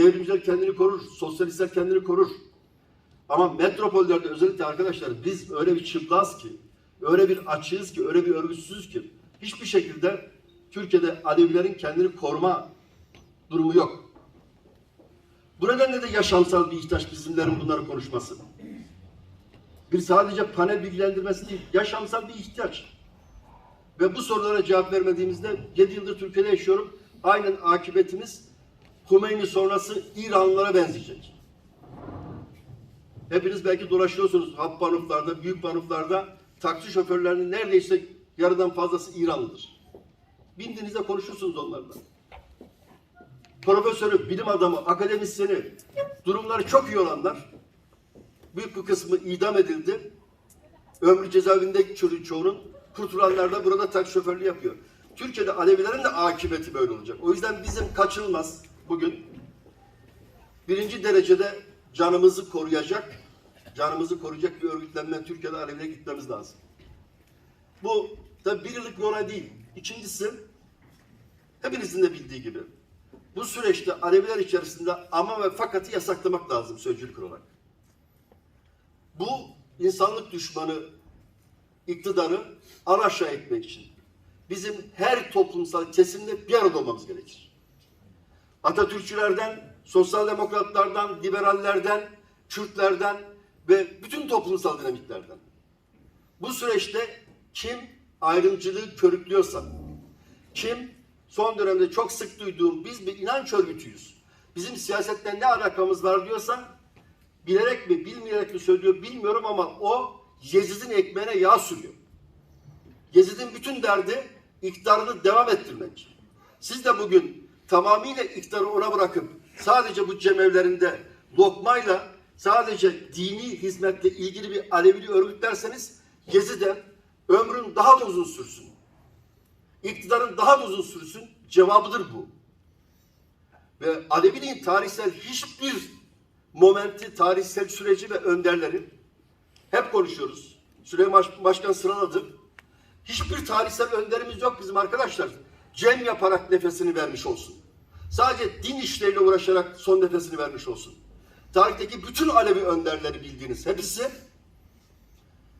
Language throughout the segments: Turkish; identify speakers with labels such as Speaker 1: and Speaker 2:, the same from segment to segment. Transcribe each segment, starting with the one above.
Speaker 1: devrimciler kendini korur, sosyalistler kendini korur. Ama metropollerde özellikle arkadaşlar biz öyle bir çıplaz ki, öyle bir açığız ki, öyle bir örgütsüzüz ki hiçbir şekilde Türkiye'de Alevilerin kendini koruma durumu yok. Bu nedenle de yaşamsal bir ihtiyaç bizimlerin bunları konuşması. Bir sadece panel bilgilendirmesi değil, yaşamsal bir ihtiyaç. Ve bu sorulara cevap vermediğimizde 7 yıldır Türkiye'de yaşıyorum. Aynen akıbetimiz Hümeyni sonrası İranlılara benzeyecek. Hepiniz belki dolaşıyorsunuz hap panuflarda, büyük panuflarda. Taksi şoförlerinin neredeyse yarıdan fazlası İranlıdır. Bindiğinizde konuşursunuz onlarla. Profesörü, bilim adamı, akademisyeni, durumları çok iyi olanlar, büyük bir kısmı idam edildi. Ömrü cezaevinde ço- çoğunun, kurtulanlar da burada taksi şoförlüğü yapıyor. Türkiye'de Alevilerin de akıbeti böyle olacak. O yüzden bizim kaçınılmaz bugün birinci derecede canımızı koruyacak, canımızı koruyacak bir örgütlenme Türkiye'de Alevilere gitmemiz lazım. Bu da bir yıllık olay değil. İkincisi, hepinizin de bildiği gibi, bu süreçte Aleviler içerisinde ama ve fakatı yasaklamak lazım sözcülük olarak. Bu insanlık düşmanı iktidarı alaşağı etmek için bizim her toplumsal kesimde bir arada olmamız gerekir. Atatürkçülerden, sosyal demokratlardan, liberallerden, Kürtlerden ve bütün toplumsal dinamiklerden. Bu süreçte kim ayrımcılığı körüklüyorsa, kim son dönemde çok sık duyduğum biz bir inanç örgütüyüz. Bizim siyasetten ne alakamız var diyorsa bilerek mi bilmeyerek mi söylüyor bilmiyorum ama o Yezid'in ekmeğine yağ sürüyor. Yezid'in bütün derdi iktidarını devam ettirmek. Siz de bugün tamamıyla iktidarı ona bırakıp sadece bu cemevlerinde lokmayla sadece dini hizmetle ilgili bir Alevili örgütlerseniz Yezid'e ömrün daha da uzun sürsün. İktidarın daha da uzun sürsün cevabıdır bu. Ve Aleviliğin tarihsel hiçbir momenti, tarihsel süreci ve önderleri hep konuşuyoruz. Süleyman Başkan sıraladı. Hiçbir tarihsel önderimiz yok bizim arkadaşlar. Cem yaparak nefesini vermiş olsun. Sadece din işleriyle uğraşarak son nefesini vermiş olsun. Tarihteki bütün Alevi önderleri bildiğiniz hepsi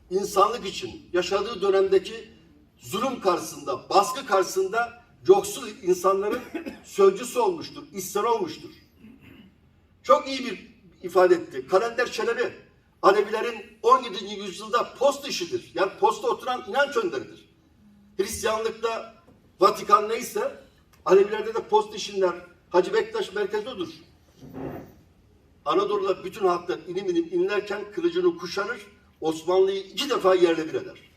Speaker 1: insanlık için yaşadığı dönemdeki zulüm karşısında, baskı karşısında yoksul insanların sözcüsü olmuştur, isyan olmuştur. Çok iyi bir ifade etti. Kalender Çelebi, Alevilerin 17. yüzyılda post işidir. Yani posta oturan inanç önderidir. Hristiyanlıkta Vatikan neyse, Alevilerde de post işinler Hacı Bektaş merkezi odur. Anadolu'da bütün halklar inim inim inlerken kılıcını kuşanır, Osmanlı'yı iki defa yerle bir eder.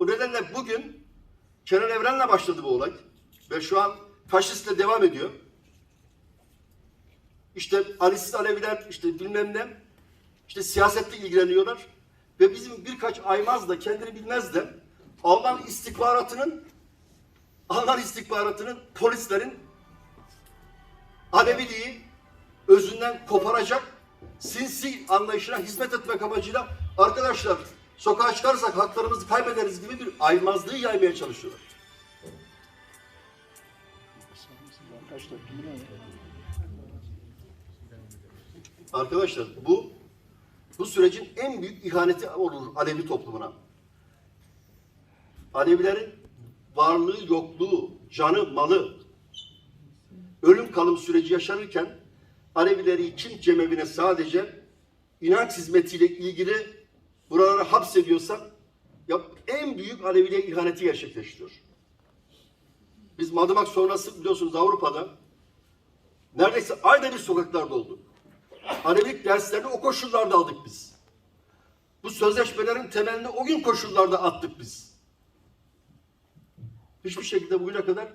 Speaker 1: Bu nedenle bugün Kenan Evren'le başladı bu olay ve şu an faşistle devam ediyor. İşte Ali'siz Aleviler işte bilmem ne işte siyasetle ilgileniyorlar ve bizim birkaç aymaz da kendini bilmez de Alman istihbaratının Alman istihbaratının polislerin Aleviliği özünden koparacak sinsi anlayışına hizmet etmek amacıyla arkadaşlar sokağa çıkarsak haklarımızı kaybederiz gibi bir aymazlığı yaymaya çalışıyorlar. Arkadaşlar bu bu sürecin en büyük ihaneti olur Alevi toplumuna. Alevilerin varlığı, yokluğu, canı, malı, ölüm kalım süreci yaşanırken Alevileri kim cemevine sadece inanç hizmetiyle ilgili buralara hapsediyorsa ya en büyük Aleviliğe ihaneti gerçekleştiriyor. Biz Madımak sonrası biliyorsunuz Avrupa'da neredeyse ayda bir sokaklarda olduk. Alevilik derslerini o koşullarda aldık biz. Bu sözleşmelerin temelini o gün koşullarda attık biz. Hiçbir şekilde bugüne kadar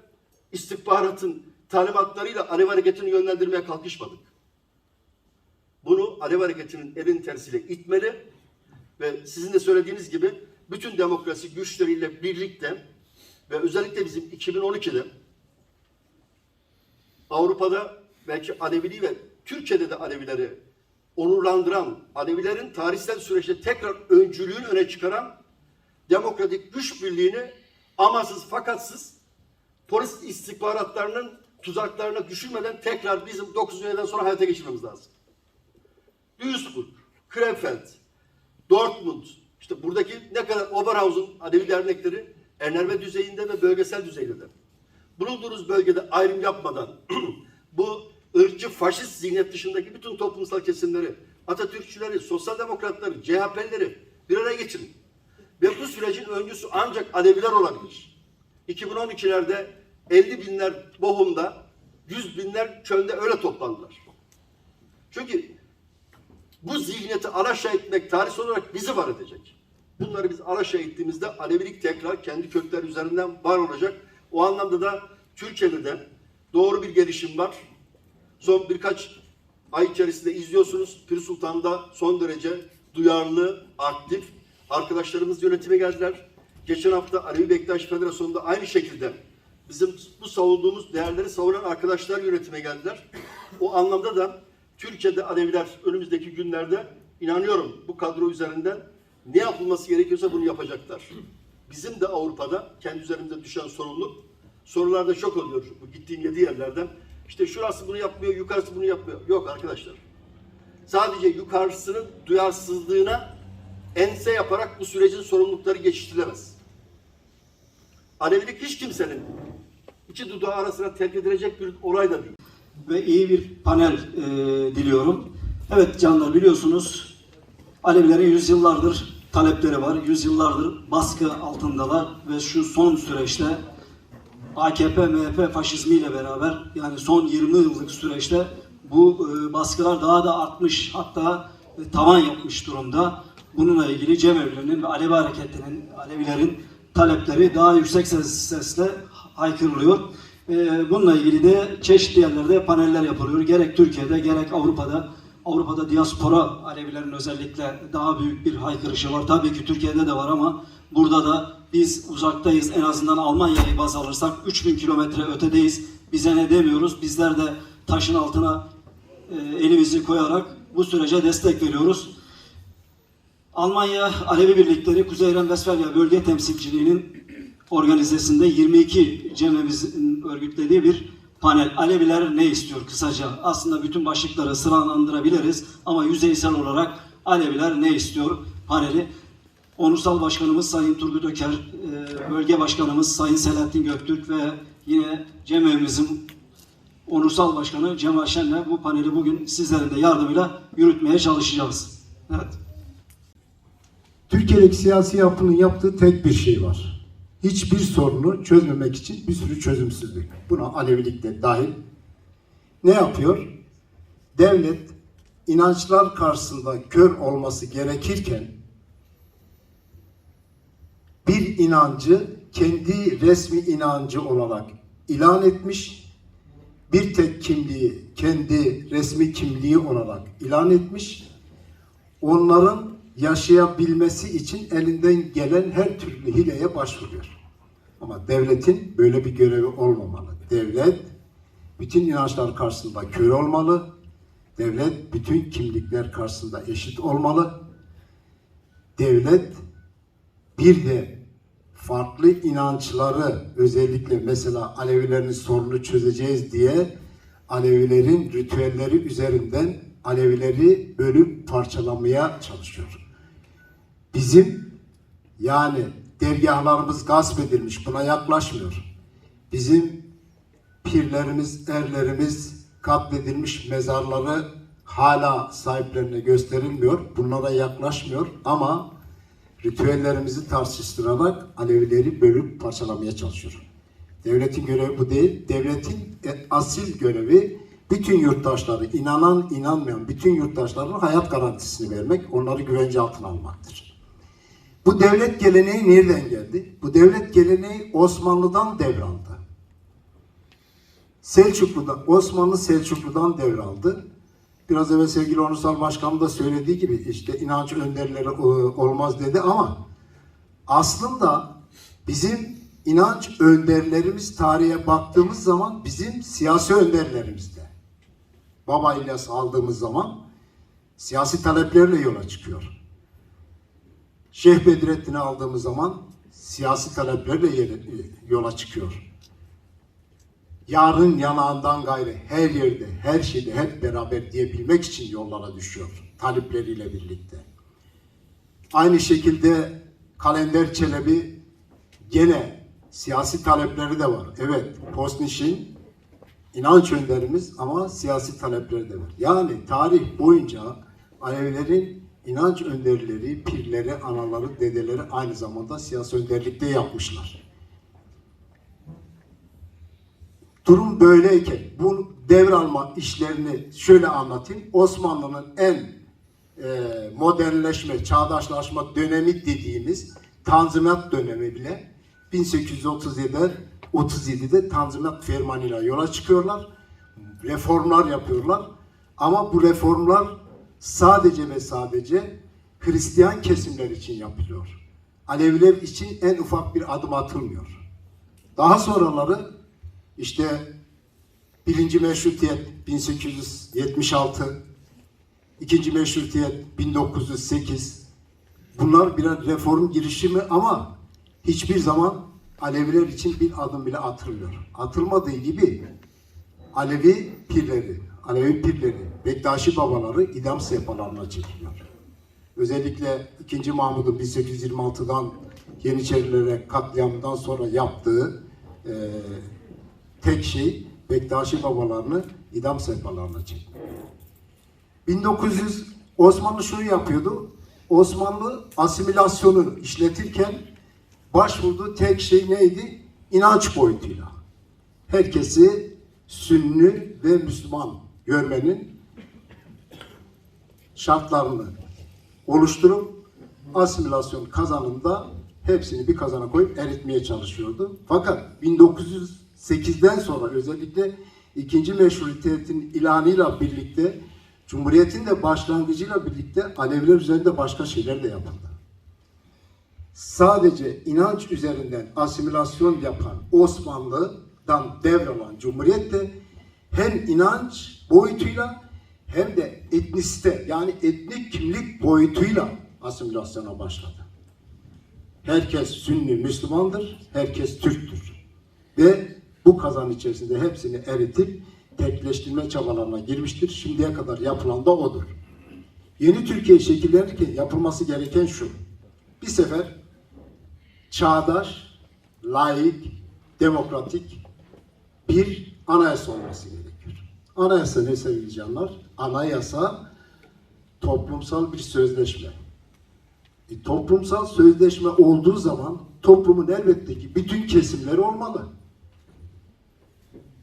Speaker 1: istihbaratın talimatlarıyla Alev Hareketi'ni yönlendirmeye kalkışmadık. Bunu Alev Hareketi'nin elin tersiyle itmeli ve sizin de söylediğiniz gibi bütün demokrasi güçleriyle birlikte ve özellikle bizim 2012'de Avrupa'da belki Aleviliği ve Türkiye'de de Alevileri onurlandıran, Alevilerin tarihsel süreçte tekrar öncülüğünü öne çıkaran demokratik güç birliğini amasız fakatsız polis istihbaratlarının tuzaklarına düşürmeden tekrar bizim 9 üyeden sonra hayata geçirmemiz lazım. Duisburg, Krefeld, Dortmund, işte buradaki ne kadar Oberhausen Alevi dernekleri Ernerve düzeyinde ve bölgesel düzeyde de. Bulunduğunuz bölgede ayrım yapmadan bu ırkçı faşist zihniyet dışındaki bütün toplumsal kesimleri, Atatürkçüleri, sosyal demokratları, CHP'lileri bir araya getirin. Ve bu sürecin öncüsü ancak Aleviler olabilir. 2012'lerde 50 binler Bohum'da, 100 binler Köln'de öyle toplandılar. Çünkü bu zihniyeti alaşağı etmek tarihsel olarak bizi var edecek. Bunları biz alaşağı ettiğimizde Alevilik tekrar kendi kökler üzerinden var olacak. O anlamda da Türkiye'de de doğru bir gelişim var. Son birkaç ay içerisinde izliyorsunuz. Pir Sultan'da son derece duyarlı, aktif arkadaşlarımız yönetime geldiler. Geçen hafta Alevi Bektaş Federasyonu'nda aynı şekilde bizim bu savunduğumuz değerleri savunan arkadaşlar yönetime geldiler. O anlamda da Türkiye'de Aleviler önümüzdeki günlerde inanıyorum bu kadro üzerinden ne yapılması gerekiyorsa bunu yapacaklar. Bizim de Avrupa'da kendi üzerimize düşen sorumluluk sorularda çok oluyor bu gittiğim yedi yerlerden. İşte şurası bunu yapmıyor, yukarısı bunu yapmıyor. Yok arkadaşlar. Sadece yukarısının duyarsızlığına ense yaparak bu sürecin sorumlulukları geçiştirilemez. Alevilik hiç kimsenin iki dudağı arasına terk edilecek bir olay da değil.
Speaker 2: ve iyi bir panel e, diliyorum. Evet canlar biliyorsunuz Alevilerin yüzyıllardır talepleri var. Yüzyıllardır baskı altındalar ve şu son süreçte AKP, MHP faşizmiyle beraber yani son 20 yıllık süreçte bu e, baskılar daha da artmış hatta e, tavan yapmış durumda. Bununla ilgili Cemevli'nin ve Alevi hareketinin, Alevilerin talepleri daha yüksek ses, sesle haykırılıyor. E, bununla ilgili de çeşitli yerlerde paneller yapılıyor. Gerek Türkiye'de gerek Avrupa'da. Avrupa'da diaspora Alevilerin özellikle daha büyük bir haykırışı var. Tabii ki Türkiye'de de var ama burada da biz uzaktayız. En azından Almanya'yı baz alırsak 3000 kilometre ötedeyiz. Bize ne demiyoruz? Bizler de taşın altına e, elimizi koyarak bu sürece destek veriyoruz. Almanya Alevi Birlikleri Kuzey Ren Vesfalya Bölge Temsilciliği'nin organizesinde 22 cememizin örgütlediği bir panel. Aleviler ne istiyor kısaca? Aslında bütün başlıkları sıralandırabiliriz ama yüzeysel olarak Aleviler ne istiyor paneli. Onursal Başkanımız Sayın Turgut Öker, e, Bölge Başkanımız Sayın Selahattin Göktürk ve yine cemevimizin Onursal Başkanı Cemal Şen'le bu paneli bugün sizlerin de yardımıyla yürütmeye çalışacağız. Evet.
Speaker 3: Türkiye'deki siyasi yapının yaptığı tek bir şey var. Hiçbir sorunu çözmemek için bir sürü çözümsüzlük. Buna Alevilik de dahil. Ne yapıyor? Devlet inançlar karşısında kör olması gerekirken bir inancı kendi resmi inancı olarak ilan etmiş, bir tek kimliği kendi resmi kimliği olarak ilan etmiş, onların yaşayabilmesi için elinden gelen her türlü hileye başvuruyor. Ama devletin böyle bir görevi olmamalı. Devlet bütün inançlar karşısında kör olmalı. Devlet bütün kimlikler karşısında eşit olmalı. Devlet bir de farklı inançları özellikle mesela Alevilerin sorunu çözeceğiz diye Alevilerin ritüelleri üzerinden Alevileri bölüp parçalamaya çalışıyor. Bizim yani dergahlarımız gasp edilmiş buna yaklaşmıyor. Bizim pirlerimiz, erlerimiz katledilmiş mezarları hala sahiplerine gösterilmiyor. Bunlara yaklaşmıyor ama ritüellerimizi tartıştırarak Alevileri bölüp parçalamaya çalışıyor. Devletin görevi bu değil. Devletin e, asil görevi bütün yurttaşları, inanan, inanmayan bütün yurttaşların hayat garantisini vermek, onları güvence altına almaktır. Bu devlet geleneği nereden geldi? Bu devlet geleneği Osmanlı'dan devraldı. Selçuklu'dan, Osmanlı Selçuklu'dan devraldı. Biraz evvel sevgili Onursal Başkanım da söylediği gibi işte inanç önderleri e, olmaz dedi ama aslında bizim inanç önderlerimiz tarihe baktığımız zaman bizim siyasi önderlerimizde. Baba İlyas aldığımız zaman siyasi taleplerle yola çıkıyor. Şeyh Bedrettin'i aldığımız zaman siyasi taleplerle yere- yola çıkıyor. yarın yanağından gayrı her yerde, her şeyde hep beraber diyebilmek için yollara düşüyor talepleriyle birlikte. Aynı şekilde Kalender Çelebi gene siyasi talepleri de var. Evet, Postniş'in inanç önderimiz ama siyasi talepleri de var. Yani tarih boyunca Alevilerin inanç önderleri, pirleri, anaları, dedeleri aynı zamanda siyasi önderlikte yapmışlar. Durum böyleyken bu devralma işlerini şöyle anlatayım. Osmanlı'nın en e, modernleşme, çağdaşlaşma dönemi dediğimiz Tanzimat dönemi bile 1837'de 37'de Tanzimat Fermanı'yla yola çıkıyorlar. Reformlar yapıyorlar. Ama bu reformlar sadece ve sadece Hristiyan kesimler için yapılıyor. Aleviler için en ufak bir adım atılmıyor. Daha sonraları işte birinci meşrutiyet 1876, ikinci meşrutiyet 1908. Bunlar birer reform girişimi ama hiçbir zaman Aleviler için bir adım bile atılmıyor. Atılmadığı gibi Alevi pirleri, Alevi pirleri, Bektaşi babaları idam sehpalarına çekiliyor. Özellikle 2. Mahmud'un 1826'dan Yeniçerilere katliamından sonra yaptığı eee tek şey Bektaşi babalarını idam sehpalarına çekmek. 1900 Osmanlı şunu yapıyordu. Osmanlı asimilasyonu işletirken başvurduğu tek şey neydi? İnanç boyutuyla. Herkesi Sünni ve Müslüman görmenin şartlarını oluşturup asimilasyon kazanında hepsini bir kazana koyup eritmeye çalışıyordu. Fakat 1908'den sonra özellikle ikinci meşrutiyetin ilanıyla birlikte Cumhuriyet'in de başlangıcıyla birlikte Aleviler üzerinde başka şeyler de yapıldı. Sadece inanç üzerinden asimilasyon yapan Osmanlı'dan devralan Cumhuriyet de hem inanç boyutuyla hem de etnisite yani etnik kimlik boyutuyla asimilasyona başladı. Herkes Sünni Müslümandır, herkes Türktür. Ve bu kazan içerisinde hepsini eritip tekleştirme çabalarına girmiştir. Şimdiye kadar yapılan da odur. Yeni Türkiye şekillenirken yapılması gereken şu. Bir sefer çağdaş, laik, demokratik bir anayasa olması gerekiyor. Anayasa ne sevgili canlar? Anayasa toplumsal bir sözleşme. E, toplumsal sözleşme olduğu zaman toplumun elbette ki bütün kesimleri olmalı.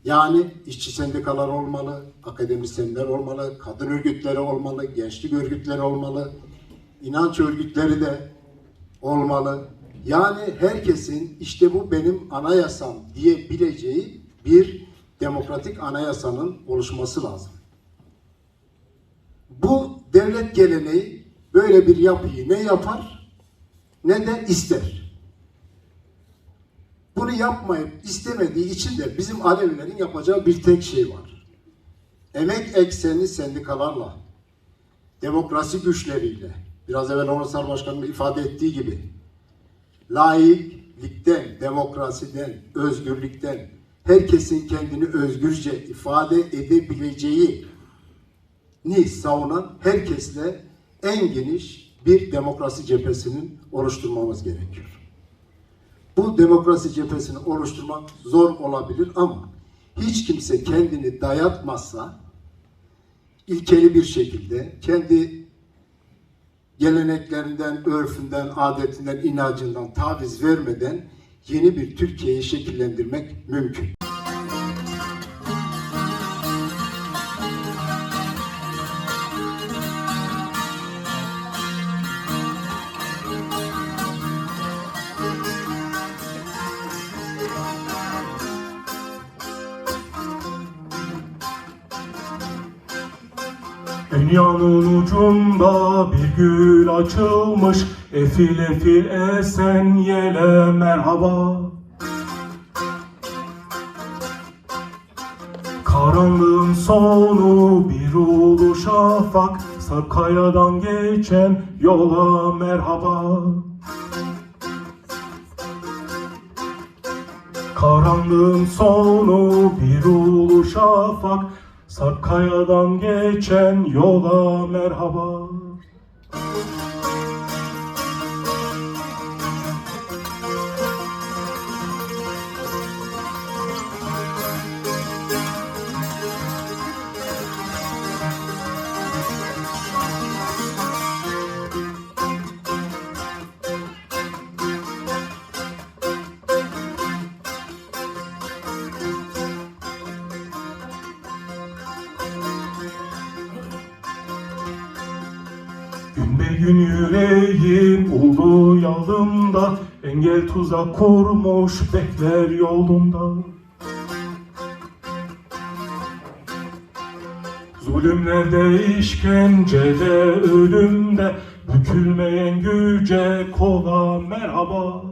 Speaker 3: Yani işçi sendikalar olmalı, akademisyenler olmalı, kadın örgütleri olmalı, gençlik örgütleri olmalı, inanç örgütleri de olmalı. Yani herkesin işte bu benim anayasam diyebileceği bir demokratik anayasanın oluşması lazım. Bu devlet geleneği böyle bir yapıyı ne yapar ne de ister. Bunu yapmayıp istemediği için de bizim Alevilerin yapacağı bir tek şey var. Emek eksenli sendikalarla, demokrasi güçleriyle, biraz evvel Onursal Başkanı'nın ifade ettiği gibi, laiklikten, demokrasiden, özgürlükten, herkesin kendini özgürce ifade edebileceği ni savunan herkesle en geniş bir demokrasi cephesinin oluşturmamız gerekiyor. Bu demokrasi cephesini oluşturmak zor olabilir ama hiç kimse kendini dayatmazsa ilkeli bir şekilde kendi geleneklerinden, örfünden, adetinden, inancından taviz vermeden yeni bir Türkiye'yi şekillendirmek mümkün.
Speaker 4: Gül açılmış Efil efil esen yele merhaba. Karanlığın sonu bir ulu şafak Sarkayadan geçen yola merhaba. Karanlığın sonu bir ulu şafak Sarkayadan geçen yola merhaba Gün yüreğim ulu yalımda. Engel tuzak kurmuş bekler yolunda. Zulümlerde işkencede ölümde Bükülmeyen güce kola merhaba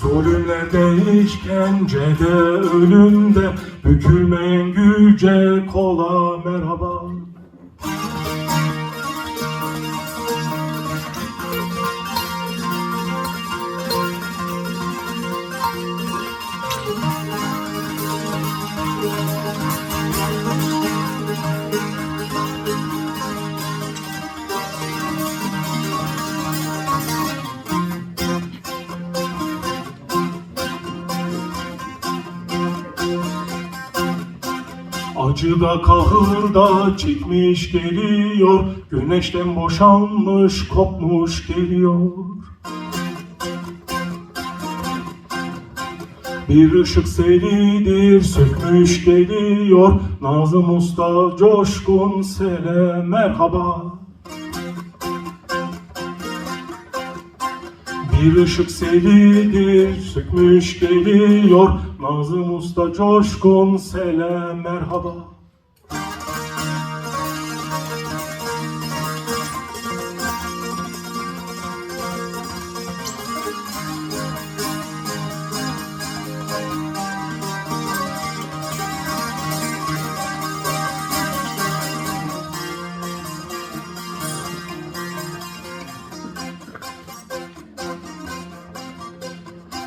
Speaker 4: Zulümlerde işkencede ölümde Bükülmeyen güce kola merhaba Acıda kahırda çekmiş geliyor. Güneşten boşanmış kopmuş geliyor. Bir ışık selidir sökmüş geliyor. Nazım Usta coşkun sele merhaba Bir ışık selidir sökmüş geliyor. Nazım Usta coşkun selam merhaba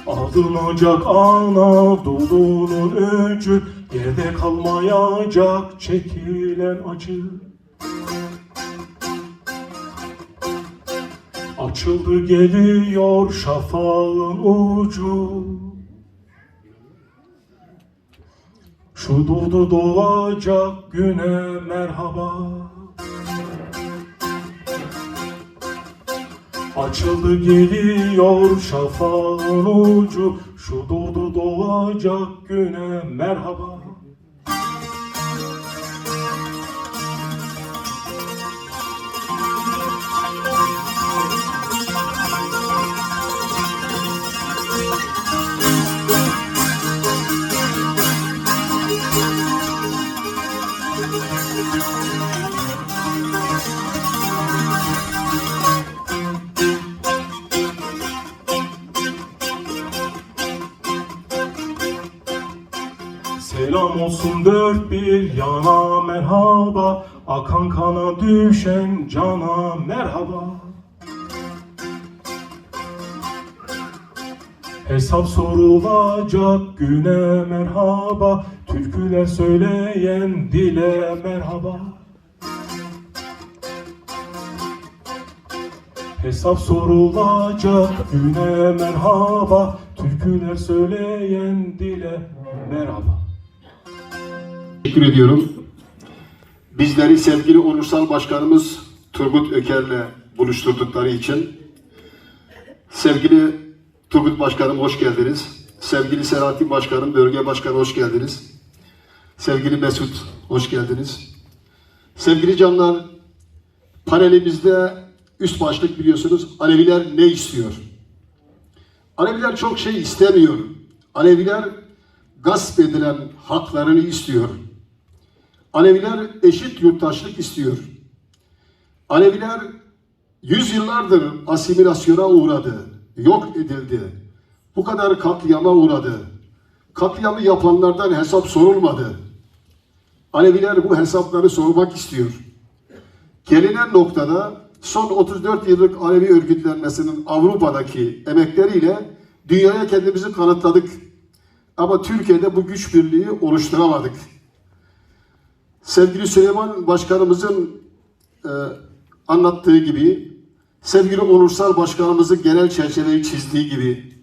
Speaker 4: Alınacak Anadolu'nun öcü Yerde kalmayacak çekilen acı. Açıldı geliyor şafağın ucu. Şu doğdu doğacak güne merhaba Açıldı geliyor şafağın ucu. Şu doğdu doğacak güne merhaba Hesap sorulacak güne merhaba Türküler söyleyen dile merhaba Hesap sorulacak güne merhaba Türküler söyleyen dile merhaba
Speaker 5: Teşekkür ediyorum. Bizleri sevgili Onursal Başkanımız Turgut Öker'le buluşturdukları için. Sevgili Turgut Başkanım hoş geldiniz. Sevgili Selahattin Başkanım, Bölge Başkanı hoş geldiniz. Sevgili Mesut hoş geldiniz. Sevgili canlar, panelimizde üst başlık biliyorsunuz Aleviler ne istiyor? Aleviler çok şey istemiyor. Aleviler gasp edilen haklarını istiyor. Aleviler eşit yurttaşlık istiyor. Aleviler yüzyıllardır asimilasyona uğradı, yok edildi. Bu kadar katliama uğradı. Katliamı yapanlardan hesap sorulmadı. Aleviler bu hesapları sormak istiyor. Gelinen noktada son 34 yıllık Alevi örgütlenmesinin Avrupa'daki emekleriyle dünyaya kendimizi kanıtladık. Ama Türkiye'de bu güç birliği oluşturamadık. Sevgili Süleyman Başkanımızın e, anlattığı gibi, sevgili Onursal Başkanımızın genel çerçeveyi çizdiği gibi,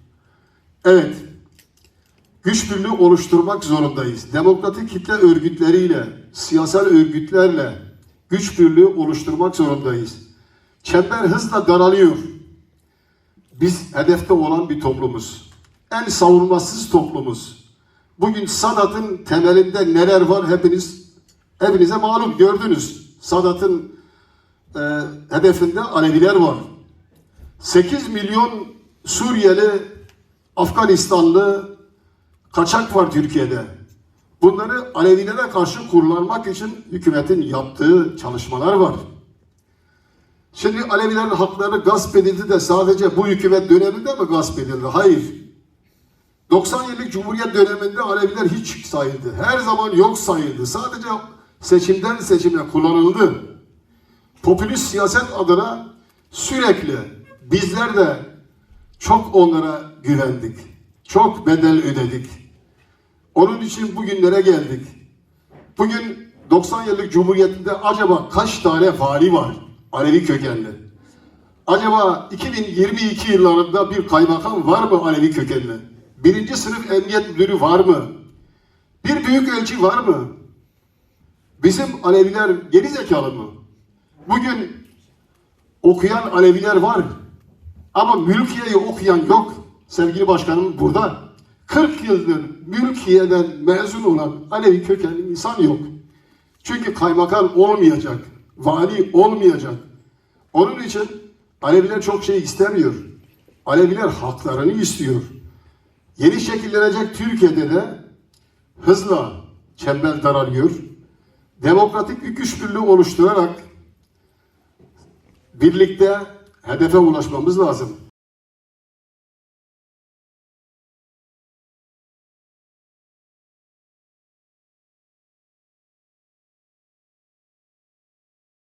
Speaker 5: evet, güç birliği oluşturmak zorundayız. Demokratik kitle örgütleriyle, siyasal örgütlerle güç birliği oluşturmak zorundayız. Çember hızla daralıyor. Biz hedefte olan bir toplumuz. En savunmasız toplumuz. Bugün Sadat'ın temelinde neler var hepiniz hepinize malum gördünüz. Sadat'ın e, hedefinde Aleviler var. 8 milyon Suriyeli, Afganistanlı kaçak var Türkiye'de. Bunları Alevilere karşı kullanmak için hükümetin yaptığı çalışmalar var. Şimdi Alevilerin hakları gasp edildi de sadece bu hükümet döneminde mi gasp edildi? Hayır. 90 yıllık Cumhuriyet döneminde Aleviler hiç sayıldı. Her zaman yok sayıldı. Sadece seçimden seçime kullanıldı. Popülist siyaset adına sürekli bizler de çok onlara güvendik. Çok bedel ödedik. Onun için bugünlere geldik. Bugün 90 yıllık Cumhuriyet'inde acaba kaç tane vali var? Alevi kökenli. Acaba 2022 yıllarında bir kaymakam var mı Alevi kökenli? Birinci sınıf emniyet müdürü var mı? Bir büyük elçi var mı? Bizim Aleviler geri zekalı mı? Bugün okuyan Aleviler var. Ama mülkiyeyi okuyan yok. Sevgili başkanım burada. 40 yıldır mülkiyeden mezun olan Alevi kökenli insan yok. Çünkü kaymakam olmayacak, vali olmayacak. Onun için Aleviler çok şey istemiyor. Aleviler haklarını istiyor. Yeni şekillenecek Türkiye'de de hızla çember daralıyor. Demokratik bir güç birliği oluşturarak birlikte hedefe ulaşmamız lazım.